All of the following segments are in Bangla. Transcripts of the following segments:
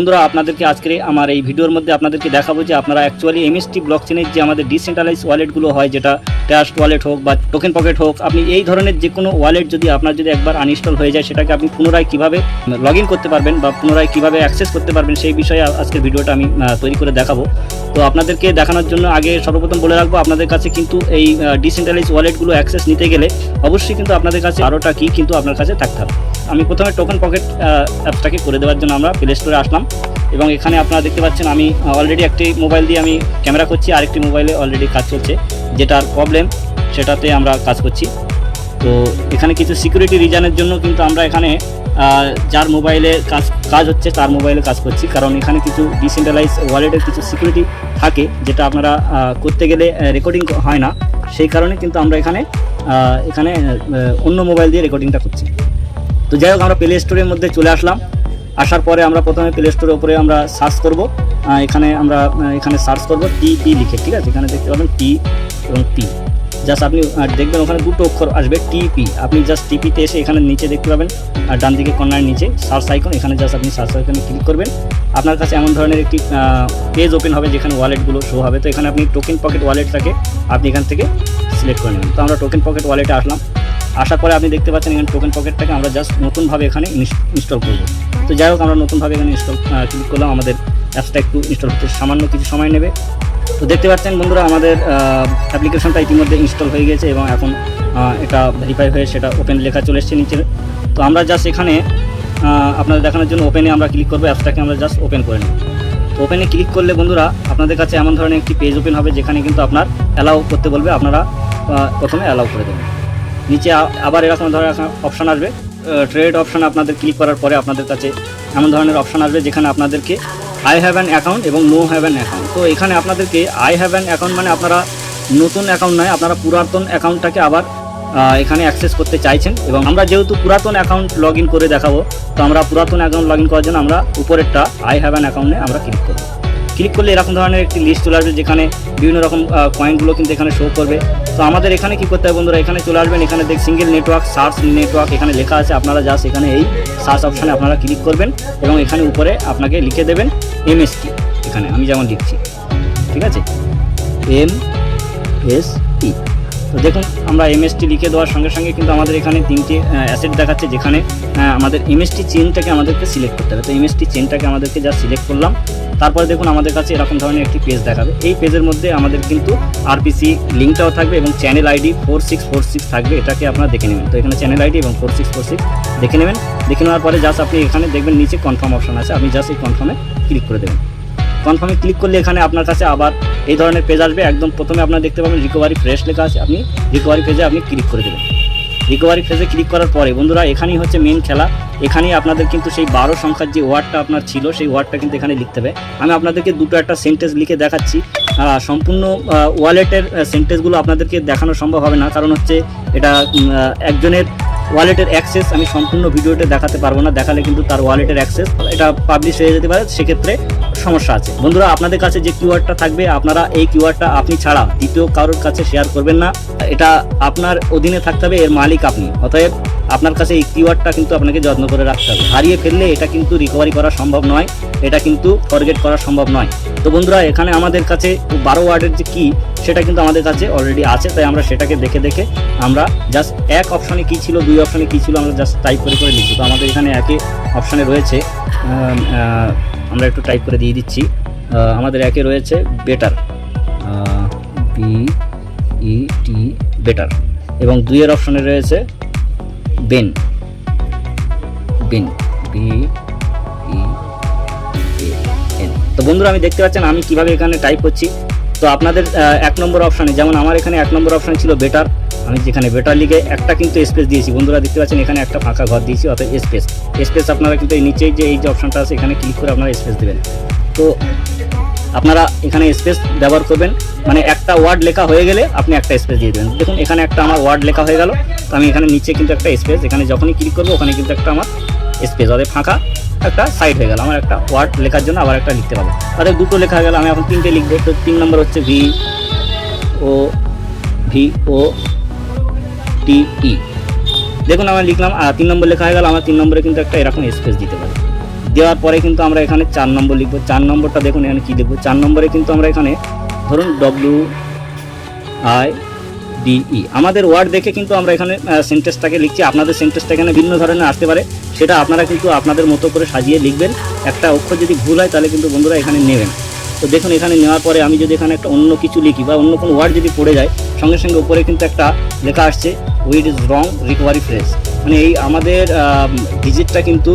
বন্ধুরা, আপনাদেরকে আজকে আমার এই ভিডিওর মধ্যে আপনাদেরকে দেখাবো যে আপনারা অ্যাকচুয়ালি এমএসটি ব্লক চেনের যে আমাদের ডিসেন্ট্রালাইজ ওয়ালেটগুলো হয়, যেটা ট্রাস্ট ওয়ালেট হোক বা টোকেন পকেট হোক, আপনি এই ধরনের যে কোনো ওয়ালেট যদি আপনার যদি একবার আনইনস্টল হয়ে যায়, সেটাকে আপনি পুনরায় কীভাবে লগ করতে পারবেন বা পুনরায় কীভাবে অ্যাক্সেস করতে পারবেন, সেই বিষয়ে আজকের ভিডিওটা আমি তৈরি করে দেখাবো। তো আপনাদেরকে দেখানোর জন্য আগে সর্বপ্রথম বলে রাখব, আপনাদের কাছে কিন্তু এই ডিসেন্ট্রালাইজ ওয়ালেটগুলো অ্যাক্সেস নিতে গেলে অবশ্যই কিন্তু আপনাদের কাছে বারোটা কি কিন্তু আপনার কাছে থাকতে হবে। আমি প্রথমে টোকেন পকেট অ্যাপটাকে করে দেওয়ার জন্য আমরা প্লে স্টোরে আসলাম এবং এখানে আপনারা দেখতে পাচ্ছেন আমি অলরেডি একটি মোবাইল দিয়ে আমি ক্যামেরা করছি, আরেকটি মোবাইলে অলরেডি কাজ চলছে। যেটার প্রবলেম সেটাতে আমরা কাজ করছি। তো এখানে কিছু সিকিউরিটি রিজনের জন্য কিন্তু আমরা এখানে যার মোবাইলে কাজ কাজ হচ্ছে, তার মোবাইলে কাজ করছি। কারণ এখানে কিছু ডিসেন্ট্রালাইজ ওয়ালেটের কিছু সিকিউরিটি থাকে, যেটা আপনারা করতে গেলে রেকর্ডিং হয় না। সেই কারণে কিন্তু আমরা এখানে এখানে অন্য মোবাইল দিয়ে রেকর্ডিংটা করছি। তো যাই হোক, আমরা প্লে স্টোরের মধ্যে চলে আসলাম। আসার পরে আমরা প্রথমে প্লে স্টোরের উপরে আমরা সার্চ করব। এখানে আমরা এখানে সার্চ করব টি পি লিখে, ঠিক আছে? এখানে দেখতে পাবেন টি এবং পি জাস্ট আপনি দেখবেন ওখানে দুটো অক্ষর আসবে টিপি আপনি জাস্ট টিপিতে এসে এখানে নিচে দেখতে পাবেন, আর ডান দিকে কর্নার নিচে সার্চ আইকন এখানে জাস্ট আপনি সার্চ আইকনে ক্লিক করবেন। আপনার কাছে এমন ধরনের একটি পেজ ওপেন হবে যেখানে ওয়ালেটগুলো শো হবে। তো এখানে আপনি টোকেন পকেট ওয়ালেটটাকে আপনি এখান থেকে সিলেক্ট করে নেবেন। তো আমরা টোকেন পকেট ওয়ালেটে আসলাম। আসার পরে আপনি দেখতে পাচ্ছেন এখানে টোকেন পকেটটাকে আমরা জাস্ট নতুনভাবে এখানে ইনস্টল করব। তো যাই হোক, আমরা নতুনভাবে এখানে ইনস্টল ক্লিক করলাম। আমাদের অ্যাপসটা একটু ইনস্টল করতে সামান্য কিছু সময় নেবে। তো দেখতে পাচ্ছেন বন্ধুরা, আমাদের অ্যাপ্লিকেশনটা ইতিমধ্যে ইনস্টল হয়ে গেছে এবং এখন এটা ভেরিফাই হয়ে সেটা ওপেন লেখা চলে এসছে নিচে তো আমরা জাস্ট এখানে আপনাদের দেখানোর জন্য ওপেনে আমরা ক্লিক করব অ্যাপসটাকে আমরা জাস্ট ওপেন করে নেব। তো ওপেনে ক্লিক করলে বন্ধুরা, আপনাদের কাছে এমন ধরনের একটি পেজ ওপেন হবে যেখানে কিন্তু আপনার অ্যালাউ করতে বলবে, আপনারা প্রথমে অ্যালাউ করে দেবেন। নিচে আবার এরকম ধরনের অপশান আসবে। ট্রেড অপশান আপনাদের ক্লিক করার পরে আপনাদের কাছে এমন ধরনের অপশান আসবে যেখানে আপনাদেরকে আই হ্যাভ অ্যান অ্যাকাউন্ট এবং নো হ্যাভ অ্যান অ্যাকাউন্ট তো এখানে আপনাদেরকে আই হ্যাভ অ্যান অ্যাকাউন্ট মানে আপনারা নতুন অ্যাকাউন্ট নয়, আপনারা পুরাতন অ্যাকাউন্টটাকে আবার এখানে অ্যাক্সেস করতে চাইছেন এবং আমরা যেহেতু পুরাতন অ্যাকাউন্ট লগ করে দেখাবো, তো আমরা পুরাতন অ্যাকাউন্ট লগ করার জন্য আমরা উপরেরটা আই হ্যাভ অ্যান অ্যাকাউন্টে আমরা ক্লিক করব। ক্লিক করলে এরকম ধরনের একটি লিস্ট চলে আসবে যেখানে বিভিন্ন রকম কয়েনগুলো কিন্তু এখানে শো করবে। তো আমাদের এখানে কি করতে হবে বন্ধুরা? এখানে চলে আসবেন, এখানে দেখ সিঙ্গেল নেটওয়ার্ক সার্চ নেটওয়ার্ক এখানে লেখা আছে। আপনারা জাস্ট এখানে এই সার্চ অপশানে আপনারা ক্লিক করবেন এবং এখানে উপরে আপনাকে লিখে দেবেন এমএসটি এখানে। আমি যেমন লিখছি, ঠিক আছে? এম এস টি তো দেখুন, আমরা এমএসটি লিখে দেওয়ার সঙ্গে সঙ্গে কিন্তু আমাদের এখানে তিনটি অ্যাসেট দেখাচ্ছে যেখানে আমাদের এমএসটি চেনটাকে আমাদেরকে সিলেক্ট করতে হবে। তো এমএসটি চেনটাকে আমাদেরকে যা সিলেক্ট করলাম। তারপরে দেখুন, আমাদের কাছে এরকম ধরনের একটি পেজ দেখাবে। এই পেজের মধ্যে আমাদের কিন্তু আরপিসি লিঙ্কটাও থাকবে এবং channel ID four six four six থাকবে। এটাকে আপনারা দেখে নেবেন। তো এখানে চ্যানেল আইডি এবং ফোর সিক্স ফোর সিক্স দেখে নেবেন। দেখে নেওয়ার পরে জাস্ট আপনি এখানে দেখবেন, নিচে কনফার্ম অপশন আছে। আপনি জাস্ট এই কনফার্মে ক্লিক করে দেবেন। কনফার্মে ক্লিক করলে এখানে আপনার কাছে আবার এই ধরনের পেজ আসবে। একদম প্রথমে আপনার দেখতে পাবেন রিকভারি ফ্রেশ লেখা আছে। আপনি রিকভারি পেজে আপনি ক্লিক করে দেবেন। রিকভারি ফেজে ক্লিক করার পরে বন্ধুরা, এখানেই হচ্ছে মেন খেলা। এখানেই আপনাদের কিন্তু সেই বারো সংখ্যার যে ওয়ার্ডটা আপনার ছিল, সেই ওয়ার্ডটা কিন্তু এখানে লিখতে হবে। আমি আপনাদেরকে দুটো একটা সেন্টেন্স লিখে দেখাচ্ছি। সম্পূর্ণ ওয়ালেটের সেন্টেন্সগুলো আপনাদেরকে দেখানো সম্ভব হবে না। কারণ হচ্ছে এটা একজনের ওয়ালেটের অ্যাক্সেস আমি সম্পূর্ণ ভিডিওতে দেখাতে পারব না, দেখালে কিন্তু তার ওয়ালেটের অ্যাক্সেস, এটা পাবলিশ হয়ে যেতে পারে, সেক্ষেত্রে সমস্যা আছে। বন্ধুরা, আপনাদের কাছে যে কিউআরটা থাকবে, আপনারা এই কিউআরটা আপনি ছাড়া দ্বিতীয় কারোর কাছে শেয়ার করবেন না। এটা আপনার অধীনে থাকতে হবে, এর মালিক আপনি। অতএব আপনার কাছে এই কিওয়ার্ডটা কিন্তু আপনাকে যত্ন করে রাখতে হবে। হারিয়ে ফেললে এটা কিন্তু রিকভারি করা সম্ভব নয়, এটা কিন্তু ফরগেট করা সম্ভব নয়। তো বন্ধুরা, এখানে আমাদের কাছে বারো ওয়ার্ডের যে কি সেটা কিন্তু আমাদের কাছে অলরেডি আছে, তাই আমরা সেটাকে দেখে দেখে আমরা জাস্ট এক অপশনে কি ছিল, দুই অপশনে কি ছিল, আমরা জাস্ট টাইপ করে করে লিখব তো আমাদের এখানে একে অপশনে রয়েছে আমরা একটু টাইপ করে দিয়ে দিচ্ছি। আমাদের একে রয়েছে better B E T better এবং দুইয়ের অপশনে রয়েছে বেন। বেন। বি তো বন্ধুরা, আমি দেখতে পাচ্ছেন, আমি কীভাবে এখানে টাইপ করছি। তো আপনাদের এক নম্বর অপশানে যেমন আমার এখানে এক নম্বর অপশান ছিল বেটার আমি যেখানে বেটার লিখে একটা কিন্তু স্পেস দিয়েছি। বন্ধুরা, দেখতে পাচ্ছেন, এখানে একটা ফাঁকা ঘর দিয়েছি, অর্থাৎ স্পেস স্পেস আপনারা কিন্তু এই নিচেই যে, এই যে অপশানটা আছে, এখানে ক্লিক করে আপনারা স্পেস দেবেন। তো আপনারা এখানে স্পেস ব্যবহার করবেন। মানে একটা ওয়ার্ড লেখা হয়ে গেলে আপনি একটা স্পেস দিয়ে দেবেন। দেখুন, এখানে একটা আমার ওয়ার্ড লেখা হয়ে গেল। তো আমি এখানে নিচে কিন্তু একটা স্পেস এখানে যখনই ক্লিক করব, ওখানে কিন্তু একটা আমার স্পেস অর্থাৎ ফাঁকা একটা সাইড হয়ে গেল। আমার একটা ওয়ার্ড লেখার জন্য আবার একটা লিখতে পাবো তাদের দুটো লেখা গেল, আমি এখন তিনটে লিখব। তো তিন নম্বর হচ্ছে ভি ও ভি ও টি ই দেখুন, আমি লিখলাম আর তিন নম্বর লেখা হয়ে গেল। আমার তিন নম্বরে কিন্তু একটা এরকম স্পেস দিতে পারি দেওয়ার পরে কিন্তু আমরা এখানে চার নম্বর লিখব। চার নম্বরটা দেখুন, এখানে কী লিখব চার নম্বরে কিন্তু আমরা এখানে ধরুন ডব্লিউ আই ডিই আমাদের ওয়ার্ড দেখে কিন্তু আমরা এখানে সেন্টেন্সটাকে লিখছি। আপনাদের সেন্টেন্সটা এখানে ভিন্ন ধরনের আসতে পারে। সেটা আপনারা কিন্তু আপনাদের মতো করে সাজিয়ে লিখবেন। একটা অক্ষর যদি ভুল হয়, তাহলে কিন্তু বন্ধুরা এখানে নেবেন। তো দেখুন, এখানে নেওয়ার পরে আমি যদি এখানে একটা অন্য কিছু লিখি বা অন্য কোনো ওয়ার্ড যদি পড়ে যায়, সঙ্গে সঙ্গে উপরে কিন্তু একটা লেখা আসছে উইড ইজ রং রিকভারি ফ্রেজ মানে এই আমাদের ডিজিটটা কিন্তু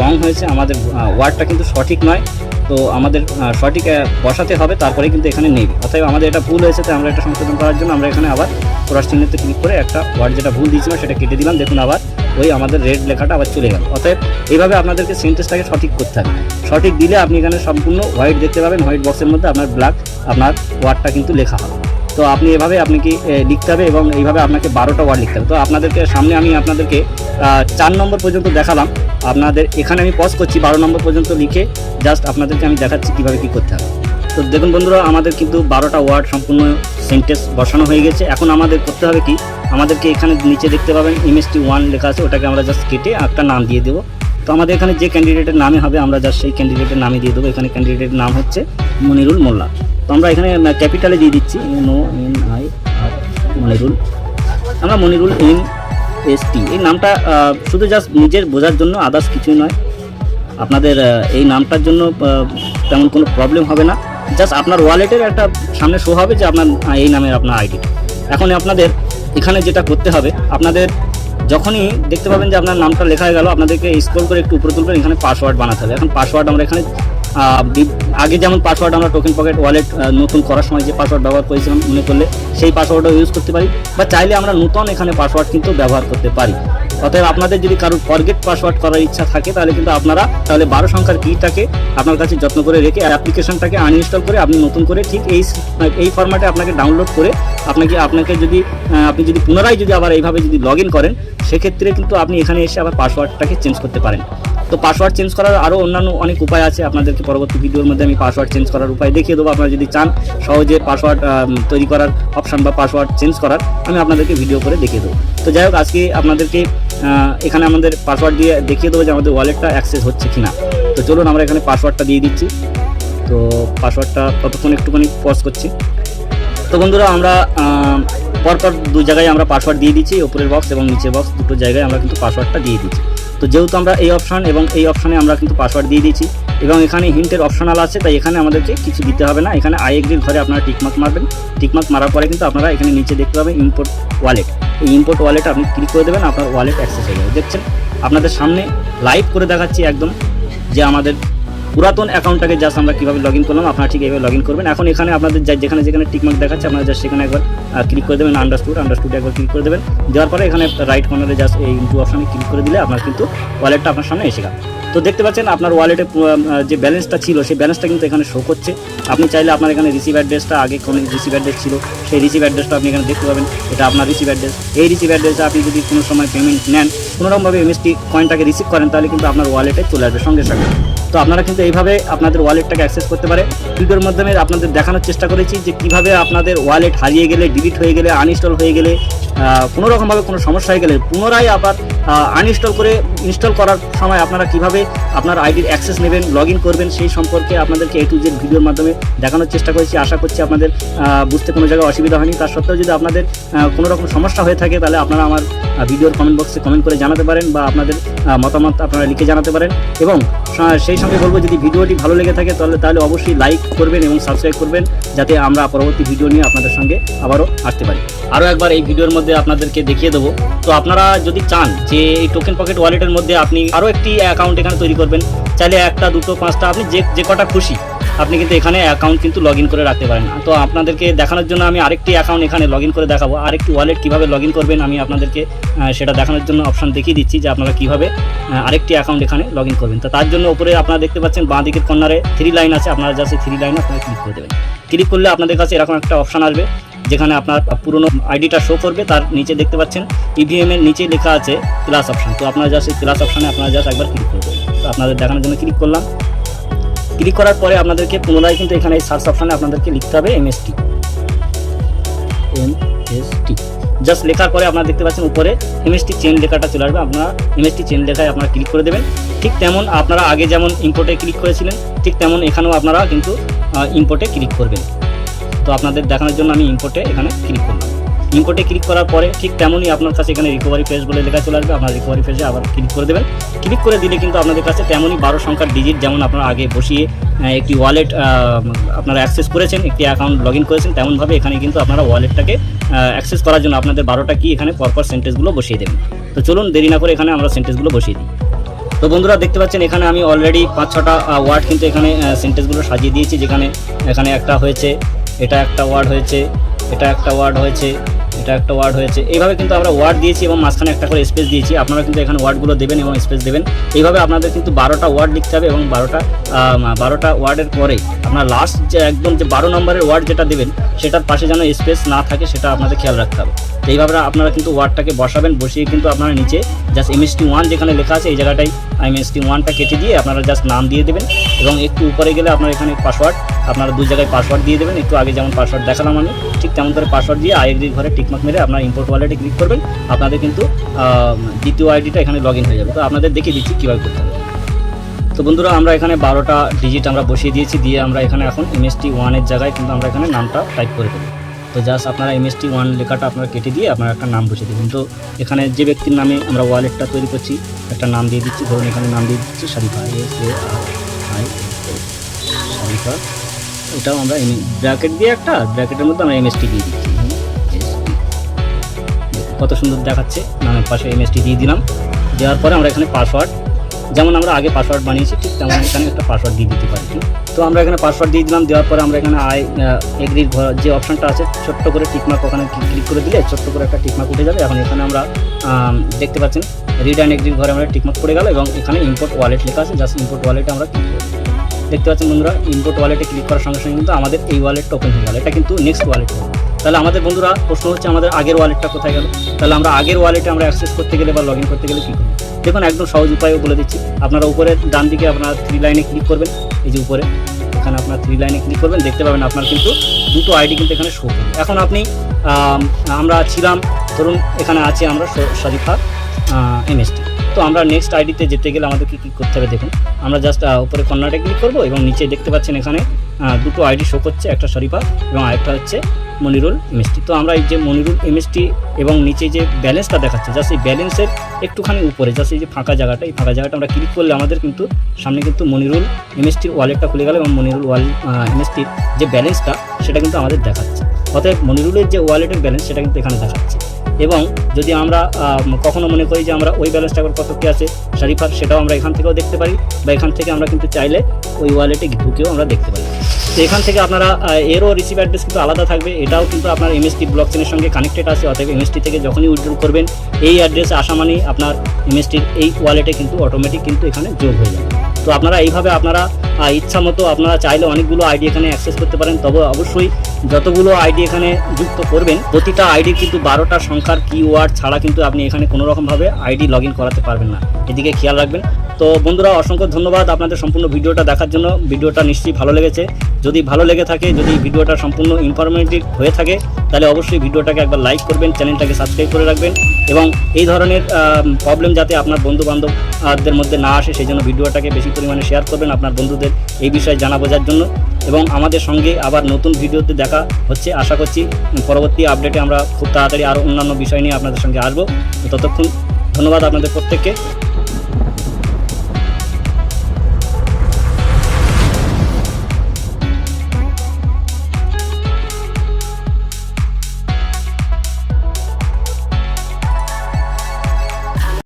রং হয়েছে। আমাদের ওয়ার্ডটা কিন্তু সঠিক নয়। তো আমাদের সঠিক বসাতে হবে, তারপরে কিন্তু এখানে নেবে। অতএব আমাদের এটা ভুল হয়েছে, তাই আমরা এটা সংশোধন করার জন্য আমরা এখানে আবার ক্রস চিহ্নতে ক্লিক করে একটা ওয়ার্ড যেটা ভুল দিয়েছিলাম সেটা কেটে দিলাম। দেখুন আবার ওই আমাদের রেড লেখাটা আবার চলে গেল। অতএব এইভাবে আপনাদেরকে সেন্টেন্সটাকে সঠিক করতে হবে। সঠিক দিলে আপনি এখানে সম্পূর্ণ হোয়াইট দেখতে পাবেন। হোয়াইট বক্সের মধ্যে আপনার ব্ল্যাক আপনার ওয়ার্ডটা কিন্তু লেখা হবে। তো আপনি এভাবে আপনি কি লিখতে হবে এবং এইভাবে আপনাকে বারোটা ওয়ার্ড লিখতে হবে। তো আপনাদেরকে সামনে আমি আপনাদেরকে চার নম্বর পর্যন্ত দেখালাম। আপনাদের এখানে আমি পজ করছি, বারো নম্বর পর্যন্ত লিখে জাস্ট আপনাদেরকে আমি দেখাচ্ছি কীভাবে কী করতে হবে। তো দেখুন বন্ধুরা, আমাদের কিন্তু বারোটা ওয়ার্ড সম্পূর্ণ সেন্টেন্স বসানো হয়ে গেছে। এখন আমাদের করতে হবে কি, আমাদেরকে এখানে নিচে দেখতে পাবেন এমএসটি ওয়ান লেখা আছে, ওটাকে আমরা জাস্ট কেটে একটা নাম দিয়ে দেবো। তো আমাদের এখানে যে ক্যান্ডিডেটের নামে হবে, আমরা জাস্ট সেই ক্যান্ডিডেটের নামে দিয়ে দেবো। এখানে ক্যান্ডিডেটের নাম হচ্ছে মনিরুল মোল্লা। তো আমরা এখানে ক্যাপিটালে দিয়ে দিচ্ছি no N I R, Monirul. আমরা মনিরুল এম এস টি। এই নামটা শুধু জাস্ট নিজের বোঝার জন্য আদার্স কিছুই নয়। আপনাদের এই নামটার জন্য তেমন কোনো প্রবলেম হবে না। জাস্ট আপনার ওয়ালেটের একটা সামনে শো হবে যে আপনার এই নামের আপনার আইডি এখন আপনাদের এখানে যেটা করতে হবে, আপনাদের যখনই দেখতে পাবেন যে আপনার নামটা লেখা হয়ে গেল, আপনাদেরকে স্ক্রল করে একটু উপরে তুলবেন, এখানে পাসওয়ার্ড বানাতে হবে। এখন পাসওয়ার্ড আমরা এখানে আগে যেমন পাসওয়ার্ড আমরা টোকেন পকেট ওয়ালেট নতুন করার সময় যে পাসওয়ার্ড ব্যবহার করেছিলাম, মনে করলে সেই পাসওয়ার্ডও ইউজ করতে পারি, বা চাইলে আমরা নতুন এখানে পাসওয়ার্ড কিন্তু ব্যবহার করতে পারি। অতএব আপনাদের যদি কারোর ফরগেট পাসওয়ার্ড করার ইচ্ছা থাকে, তাহলে কিন্তু আপনারা, তাহলে বারো সংখ্যার কিটাকে আপনার কাছে যত্ন করে রেখে অ্যাপ্লিকেশনটাকে আনইনস্টল করে আপনি নতুন করে ঠিক এই এই ফরম্যাটে আপনাকে ডাউনলোড করে আপনাকে আপনাকে যদি আপনি যদি পুনরায় যদি আবার এইভাবে যদি লগ করেন সেক্ষেত্রে কিন্তু আপনি এখানে এসে আবার পাসওয়ার্ডটাকে চেঞ্জ করতে পারেন। তো পাসওয়ার্ড চেঞ্জ করার আরও অন্যান্য অনেক উপায় আছে, আপনাদেরকে পরবর্তী ভিডিওর মধ্যে আমি পাসওয়ার্ড চেঞ্জ করার উপায় দেখিয়ে দেবো। আপনারা যদি চান সহজে পাসওয়ার্ড তৈরি করার অপশান বা পাসওয়ার্ড চেঞ্জ করার, আমি আপনাদেরকে ভিডিও করে দেখিয়ে দেবো। তো যাই হোক, আজকে আপনাদেরকে এখানে আমাদের পাসওয়ার্ড দিয়ে দেখিয়ে দেবো যে আমাদের ওয়ালেটটা অ্যাক্সেস হচ্ছে কিনা। তো চলুন, আমরা এখানে পাসওয়ার্ডটা দিয়ে দিচ্ছি। তো পাসওয়ার্ডটা ততক্ষণ একটুখানি পজ করছি। তো বন্ধুরা, আমরা পরপর দু জায়গায় আমরা পাসওয়ার্ড দিয়ে দিচ্ছি, উপরের বক্স এবং নিচের বক্স দুটো জায়গায় আমরা কিন্তু পাসওয়ার্ডটা দিয়ে দিচ্ছি। তো যেহেতু আমরা এই অপশান এবং এই অপশানে আমরা কিন্তু পাসওয়ার্ড দিয়ে দিচ্ছি, এবং এখানে হিন্টের অপশনাল আছে, তাই এখানে আমাদেরকে কিছু দিতে হবে না। এখানে আই এগ্রির ঘরে আপনারা টিকমার্ক মারবেন। টিকমার্ক মারার পরে কিন্তু আপনারা এখানে নিচে দেখতে পাবেন ইম্পোর্ট ওয়ালেট এই ইম্পোর্ট ওয়ালেট আপনি ক্লিক করে দেবেন, আপনার ওয়ালেট অ্যাক্সেস হয়ে যাবে। দেখছেন? আপনাদের সামনে লাইভ করে দেখাচ্ছি একদম, যে আমাদের পুরাতন অ্যাকাউন্টটাকে জাস্ট আমরা কীভাবে লগ ইন করলাম, আপনারা ঠিক এইভাবে লগ ইন করবেন। এখন এখানে আপনাদের যেখানে যেখানে টিকমার্ক দেখাচ্ছে, আপনারা জাস্ট সেখানে একবার ক্লিক করে দেবেন আন্ডারস্টুড আন্ডারস্টুড একবার ক্লিক করে দেবেন। দেওয়ার পরে এখানে রাইট কর্নারে জাস্ট এই ইন্টু অপশানে ক্লিক করে দিলে আপনার কিন্তু ওয়ালেটটা আপনার সামনে এসে গেল। তো দেখতে পাচ্ছেন আপনার ওয়ালেটে যে ব্যালেন্সটা ছিল, সেই ব্যালেন্সটা কিন্তু এখানে শো করছে। আপনি চাইলে আপনার এখানে রিসিভ অ্যাড্রেসটা আগে কোনো রিসিভ অ্যাড্রেস ছিল, সেই রিসিভ অ্যাড্রেসটা আপনি এখানে দেখতে পাবেন। এটা আপনার রিসিভ অ্যাড্রেস এই রিসিভ অ্যাড্রেসে আপনি যদি কোনো সময় পেমেন্ট নেন কোনোরকমভাবে এমএসটি কয়েনটাকে রিসিভ করেন, তাহলে কিন্তু আপনার ওয়ালেটে চলে আসবে সঙ্গে সঙ্গে। তো আপনারা কিন্তু এইভাবে আপনাদের ওয়ালেটটাকে অ্যাক্সেস করতে পারে। ভিডিওর মাধ্যমে আপনাদের দেখানোর চেষ্টা করেছি যে কীভাবে আপনাদের ওয়ালেট হারিয়ে গেলে ডিলিট হয়ে গেলে আনইনস্টল হয়ে গেলে কোনো রকমভাবে কোনো সমস্যা হয়ে গেলে পুনরায় আবার আনইনস্টল করে ইনস্টল করার সময় আপনারা কীভাবে আপনার আইডির অ্যাক্সেস নেবেন লগ করবেন, সেই সম্পর্কে আপনাদেরকে এ টু জেড ভিডিওর মাধ্যমে দেখানোর চেষ্টা করেছি। আশা করছি আপনাদের বুঝতে কোনো জায়গায় অসুবিধা হয়নি। তার সত্ত্বেও যদি আপনাদের কোনো রকম সমস্যা হয়ে থাকে, তাহলে আপনারা আমার ভিডিওর কমেন্ট বক্সে কমেন্ট করে জানাতে পারেন বা আপনাদের মতামত আপনারা লিখে জানাতে পারেন। এবং সেই সঙ্গে বলব, যদি ভিডিওটি ভালো লেগে থাকে, তাহলে তাহলে অবশ্যই লাইক করবেন এবং সাবস্ক্রাইব করবেন, যাতে আমরা পরবর্তী ভিডিও নিয়ে আপনাদের সঙ্গে আবারও আসতে পারি। আরও একবার এই ভিডিওর মধ্যে আপনাদেরকে দেখিয়ে দেবো। তো আপনারা যদি চান যে এই টোকেন পকেট ওয়ালেটের মধ্যে আপনি আরও একটি অ্যাকাউন্ট এখানে তৈরি করবেন, চাইলে একটা, দুটো, পাঁচটা, আপনি যে যে কটা খুশি আপনি কিন্তু এখানে অ্যাকাউন্ট কিন্তু লগ করে রাখতে পারেন তো আপনাদেরকে দেখানোর জন্য আমি আরেকটি অ্যাকাউন্ট এখানে লগ করে দেখাবো। আরেকটি ওয়ালেট কীভাবে লগ করবেন আমি আপনাদেরকে সেটা দেখানোর জন্য অপশন দেখিয়ে দিচ্ছি যে আপনারা কীভাবে আরেকটি অ্যাকাউন্ট এখানে লগ করবেন। তো তার জন্য উপরে আপনারা দেখতে পাচ্ছেন বাঁ দিকের কর্নারে থ্রি লাইন আছে। আপনারা জাস্ট থ্রি লাইন আপনারা ক্লিক করে দেবেন। ক্লিক করলে আপনাদের কাছে এরকম একটা অপশন আসবে, যেখানে আপনার পুরনো আইডিটা শো করবে। তার নিচে দেখতে পাচ্ছেন ইভিএম এর নিচে লেখা আছে ক্লাস অপশন তো আপনারা জাস্ট এই ক্লাস অপশানে আপনারা জাস্ট একবার ক্লিক করবেন তো আপনাদের দেখানোর জন্য ক্লিক করলাম। ক্লিক করার পরে আপনাদেরকে পুনরায় কিন্তু এখানে এই সার্চ অপশনে আপনাদেরকে লিখতে হবে MST M S T just লেখার পরে আপনারা দেখতে পাচ্ছেন উপরে এমএসটি চেন লেখাটা চলে আসবে। আপনারা এমএসটি চেন লেখায় আপনারা ক্লিক করে দেবেন। ঠিক তেমন আপনারা আগে যেমন ইম্পোর্টে ক্লিক করেছিলেন ঠিক তেমন এখানেও আপনারা কিন্তু ইম্পোর্টে ক্লিক করবেন। তো আপনাদের দেখানোর জন্য আমি ইম্পোর্টে এখানে ক্লিক করলাম। ইম্পোর্টে ক্লিক করার পরে ঠিক তেমনই আপনার কাছে এখানে রিকভারি ফেজ বলে লেখা চলে আসবে। আপনার রিকভারি ফেজে আবার ক্লিক করে দেবেন। ক্লিক করে দিলে কিন্তু আপনাদের কাছে তেমনই বারো সংখ্যার ডিজিট যেমন আপনারা আগে বসিয়ে একটি ওয়ালেট আপনারা অ্যাক্সেস করেছেন, একটি অ্যাকাউন্ট লগ ইন করেছেন, তেমনভাবে এখানে কিন্তু আপনারা ওয়ালেটটাকে অ্যাক্সেস করার জন্য আপনাদের বারোটা কি এখানে পরপর সেন্টেন্সগুলো বসিয়ে দেবেন। তো চলুন দেরি না করে এখানে আমরা সেন্টেন্সগুলো বসিয়ে দিই। তো বন্ধুরা দেখতে পাচ্ছেন এখানে আমি অলরেডি পাঁচ ছটা ওয়ার্ড কিন্তু এখানে সেন্টেন্সগুলো সাজিয়ে দিয়েছি। যেখানে, এখানে একটা হয়েছে, এটা একটা ওয়ার্ড হয়েছে, এটা একটা ওয়ার্ড হয়েছে এটা একটা ওয়ার্ড হয়েছে। এইভাবে কিন্তু আমরা ওয়ার্ড দিয়েছি এবং মাঝখানে একটা করে স্পেস দিয়েছি। আপনারা কিন্তু এখানে ওয়ার্ডগুলো দেবেন এবং স্পেস দেবেন। এইভাবে আপনাদের কিন্তু বারোটা ওয়ার্ড লিখতে হবে এবং বারোটা বারোটা ওয়ার্ডের পরে আপনার লাস্ট যে একদম যে বারো নম্বরের ওয়ার্ড যেটা দেবেন, সেটার পাশে যেন স্পেস না থাকে, সেটা আপনাদের খেয়াল রাখতে হবে। এইভাবে আপনারা কিন্তু ওয়ার্ডটাকে বসাবেন, বসিয়ে কিন্তু আপনারা নিচে জাস্ট এমএসটি ওয়ান যেখানে লেখা আছে, এই জায়গাটায় এমএসটি ওয়ানটা কেটে দিয়ে আপনারা জাস্ট নাম দিয়ে দেবেন এবং একটু উপরে গেলে আপনার এখানে পাসওয়ার্ড আপনারা দুই জায়গায় পাসওয়ার্ড দিয়ে দেবেন। একটু আগে যেমন পাসওয়ার্ড দেখালাম আমি, ঠিক তেমন করে পাসওয়ার্ড দিয়ে আইডি ঘরে টিকমার্ক মেরে আপনার ইম্পোর্ট ওয়ালেটে ক্লিক করবেন। আপনাদের কিন্তু দ্বিতীয় আইডিটা এখানে লগ হয়ে যাবে। তো আপনাদের দেখিয়ে দিচ্ছি কীভাবে করতে হবে। তো বন্ধুরা, আমরা এখানে বারোটা ডিজিট আমরা বসিয়ে দিয়েছি, দিয়ে আমরা এখানে এখন এমএসটি ওয়ানের জায়গায় কিন্তু আমরা এখানে নামটা টাইপ করে দেবো তো জাস্ট আপনারা এমএসটি ওয়ান লেখাটা আপনারা কেটে দিয়ে আপনারা একটা নাম বসিয়ে দেবেন। তো এখানে যে ব্যক্তির নামে আমরা ওয়ালেটটা তৈরি করছি, একটা নাম দিয়ে দিচ্ছি। ধরুন এখানে নাম দিয়ে দিচ্ছি Sharifa S A I Sharifa এটাও আমরা ব্র্যাকেট দিয়ে একটা ব্র্যাকেটের মধ্যে আমরা এমএসটি দিয়ে দিচ্ছি। কত সুন্দর দেখাচ্ছে, নামের পাশে এমএসটি দিয়ে দিলাম। দেওয়ার পরে আমরা এখানে পাসওয়ার্ড যেমন আমরা আগে পাসওয়ার্ড বানিয়েছি, ঠিক তেমন এখানে একটা পাসওয়ার্ড দিয়ে দিতে পারি। তো আমরা এখানে পাসওয়ার্ড দিয়ে দিলাম, দেওয়ার পরে আমরা এখানে আই এগ্রির যে অপশানটা আছে, ছোট্ট করে টিকমার্ক ওখানে ক্লিক করে দিলে ছোট্ট করে একটা টিকমার্ক উঠে যাবে। এখন এখানে আমরা দেখতে পাচ্ছেন রিড অ্যান্ড এগ্রির ঘরে আমরা টিকমার্ক পড়ে গেল এবং এখানে ইম্পোর্ট ওয়ালেট লেখা আছে জাস্ট ইম্পোর্ট ওয়ালেটে আমরা ক্লিক করব। দেখতে পাচ্ছেন বন্ধুরা ইম্পোর্ট ওয়ালেটে ক্লিক করার সঙ্গে সঙ্গে কিন্তু আমাদের এই ওয়ালেটটা ওপেন হয়ে গেল। এটা কিন্তু নেক্সট ওয়ালেট তাহলে আমাদের বন্ধুরা প্রশ্ন হচ্ছে আমাদের আগের ওয়ালেটটা কোথায় গেল? তাহলে আমরা আগের ওয়ালেটে আমরা অ্যাক্সেস করতে গেলে বা লগ ইন করতে গেলে কী দেখুন, একদম সহজ উপায়ও বলে দিচ্ছি। আপনারা উপরে ডান দিকে আপনার থ্রি লাইনে ক্লিক করবেন। এই যে উপরে, এখানে আপনার থ্রি লাইনে ক্লিক করবেন। দেখতে পাবেন আপনার কিন্তু দুটো আইডি কিন্তু এখানে শো করবে এখন আপনি আমরা ছিলাম, ধরুন এখানে আছি আমরা শরীফা এমএসটি তো আমরা নেক্সট আইডিতে যেতে গেলে আমাদেরকে কী করতে হবে দেখুন। আমরা জাস্ট উপরে কর্নারে ক্লিক করব এবং নিচে দেখতে পাচ্ছেন এখানে দুটো আইডি শো করছে, একটা শরীফা এবং আরেকটা হচ্ছে মনিরুল এমএসটি তো আমরা এই যে মনিরুল এমএসটি এবং নিচে যে ব্যালেন্সটা দেখাচ্ছে জাস্ট এই ব্যালেন্সের একটুখানি উপরে জাস্ট এই যে ফাঁকা জায়গাটা, এই ফাঁকা জায়গাটা আমরা ক্লিক করলে আমাদের কিন্তু সামনে কিন্তু মনিরুল এমএসটির ওয়ালেটটা খুলে গেল এবং মনিরুল ওয়াল এমএসটির যে ব্যালেন্সটা সেটা কিন্তু আমাদের দেখাচ্ছে। অতএব মনিরুলের যে ওয়ালেটের ব্যালেন্স সেটা কিন্তু এখানে দেখাচ্ছে। এবং যদি আমরা আম, কখনো মনে করি যে আমরা ওই ব্যালেন্সটা আবার কত কি আছে শরীফার সেটাও আমরা এখান থেকেও দেখতে পারি বা এখান থেকে আমরা কিন্তু চাইলে ওই ওয়ালেটে ঢুকেও আমরা দেখতে পারি। তো এখান থেকে আপনারা এরও রিসিভ অ্যাড্রেস কিন্তু আলাদা থাকবে এটাও কিন্তু আপনার এমএসটি ব্লক চেনের সঙ্গে কানেক্টেড আছে অতএব এমএসটি থেকে যখনই উইথড্রল করবেন এই অ্যাড্রেসে আসা মানেই আপনার এমএসটির এই ওয়ালেটে কিন্তু অটোমেটিক কিন্তু এখানে যোগ হয়ে যাবে। তো আপনারা এইভাবে আপনারা ইচ্ছা মতো আপনারা চাইলে অনেকগুলো আইডি এখানে অ্যাক্সেস করতে পারেন। তবে অবশ্যই যতগুলো আইডি এখানে যুক্ত করবেন, প্রতিটা আইডি কিন্তু বারোটা সংখ্যার কিওয়ার্ড ছাড়া কিন্তু আপনি এখানে কোনো রকমভাবে আইডি লগ করাতে পারবেন না। এদিকে খেয়াল রাখবেন। তো বন্ধুরা, অসংখ্য ধন্যবাদ আপনাদের সম্পূর্ণ ভিডিওটা দেখার জন্য। ভিডিওটা নিশ্চয়ই ভালো লেগেছে। যদি ভালো লেগে থাকে, যদি ভিডিওটা সম্পূর্ণ ইনফরমেটিভ হয়ে থাকে, তাহলে অবশ্যই ভিডিওটাকে একবার লাইক করবেন চ্যানেলটাকে সাবস্ক্রাইব করে রাখবেন। এবং এই ধরনের প্রবলেম যাতে আপনার বন্ধু বান্ধবদের মধ্যে না আসে, সেই জন্য ভিডিওটাকে বেশি পরিমাণে শেয়ার করবেন আপনার বন্ধুদের এই বিষয়ে জানা বোঝার জন্য। এবং আমাদের সঙ্গে আবার নতুন ভিডিওতে দেখা হচ্ছে, আশা করছি পরবর্তী আপডেটে আমরা খুব তাড়াতাড়ি আরও অন্যান্য বিষয় নিয়ে আপনাদের সঙ্গে আসব। ততক্ষণ ধন্যবাদ আপনাদের প্রত্যেককে।